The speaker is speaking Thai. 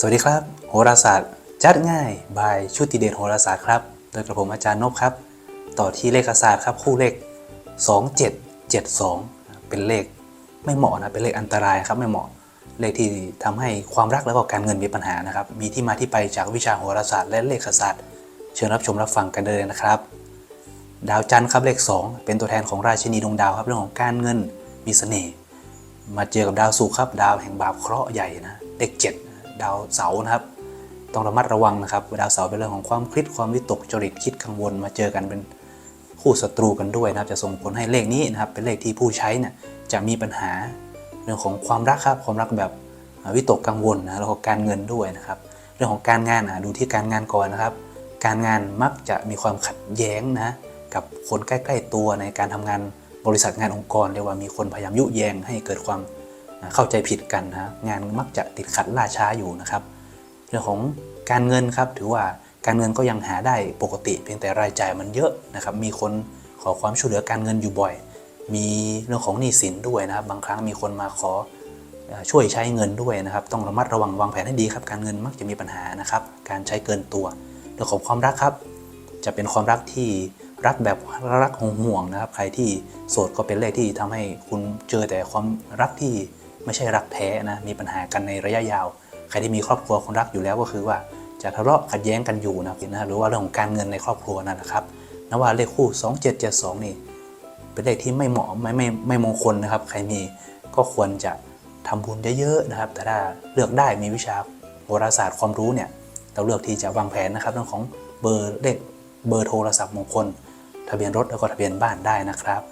สวัสดีครับ โหราศาสตร์ จัดง่ายบายชุติเดชโหราศาสตร์ครับ โดยกระผมอาจารย์นพครับ ต่อที่เลขศาสตร์ครับคู่เลข 2772 เป็นเลขไม่เหมาะนะ เป็นเลขอันตรายครับไม่เหมาะ เลขที่ทำให้ความรักแล้วก็การเงินมีปัญหานะครับ มีที่มาที่ไปจากวิชาโหราศาสตร์และเลขศาสตร์ เชิญรับชมรับฟังกันได้เลยนะครับ ดาวจันทร์ครับเลข 2 เป็นตัวแทนของราชินีดวงดาวครับเรื่องของการเงินมีเสน่ห์ มาเจอกับดาวศุกร์ครับดาวแห่งบาปเคราะห์ใหญ่นะเลขเจ็ ดาวเสาร์นะครับ ต้องระมัดระวังนะครับดาวเสาร์เป็นเรื่องของความคิดความวิตกจริตคิดกังวลมาเจอกันเป็นคู่ศัตรูกันด้วยนะครับ จะส่งผลให้เลขนี้นะครับ เป็นเลขที่ผู้ใช้เนี่ยจะมีปัญหาเรื่องของความรักครับความรักแบบวิตกกังวลนะแล้วก็การเงินด้วยนะครับ เรื่องของการงานอะดูที่การงานก่อนนะครับ การงานมักจะมีความขัดแย้งนะกับคนใกล้ ๆ ตัวในการทำงานบริษัทงานองค์กรเรียกว่ามีคนพยายามยุแยงให้เกิดความ เข้าใจผิดกันนะงานมักจะติดขัดล่าช้าอยู่นะครับ เรื่องของการเงินครับถือว่าการเงินก็ยังหาได้ปกติ เพียงแต่รายจ่ายมันเยอะนะครับ มีคนขอความช่วยเหลือการเงินอยู่บ่อย มีเรื่องของหนี้สินด้วยนะครับ บางครั้งมีคนมาขอช่วยใช้เงินด้วยนะครับ ต้องระมัดระวังวางแผนให้ดีครับ การเงินมักจะมีปัญหานะครับ การใช้เกินตัว เรื่องของความรักครับ จะเป็นความรักที่รักแบบรักห่วงๆนะครับ ใครที่โสดก็เป็นเลขที่ทำให้คุณเจอแต่ความรักที่ ไม่ใช่รักแท้นะมีปัญหากันในระยะยาว ใครที่มีครอบครัวคนรักอยู่แล้วก็คือว่าจะทะเลาะขัดแย้งกันอยู่นะนะหรือว่าเรื่องของการเงินในครอบครัวนั่นนะครับนว่าเลขคู่ 2772 นี่ เป็นเลขที่ไม่เหมาะไม่ไม่ไม่มงคลนะครับ ใครมีก็ควรจะทำบุญเยอะๆนะครับแต่ถ้าเลือกได้มีวิชาโหราศาสตร์ความรู้เนี่ยเราเลือกที่จะวางแผนนะครับเรื่องของเบอร์เลขเบอร์โทรศัพท์มงคล ทะเบียนรถแล้วก็ทะเบียนบ้านได้นะครับ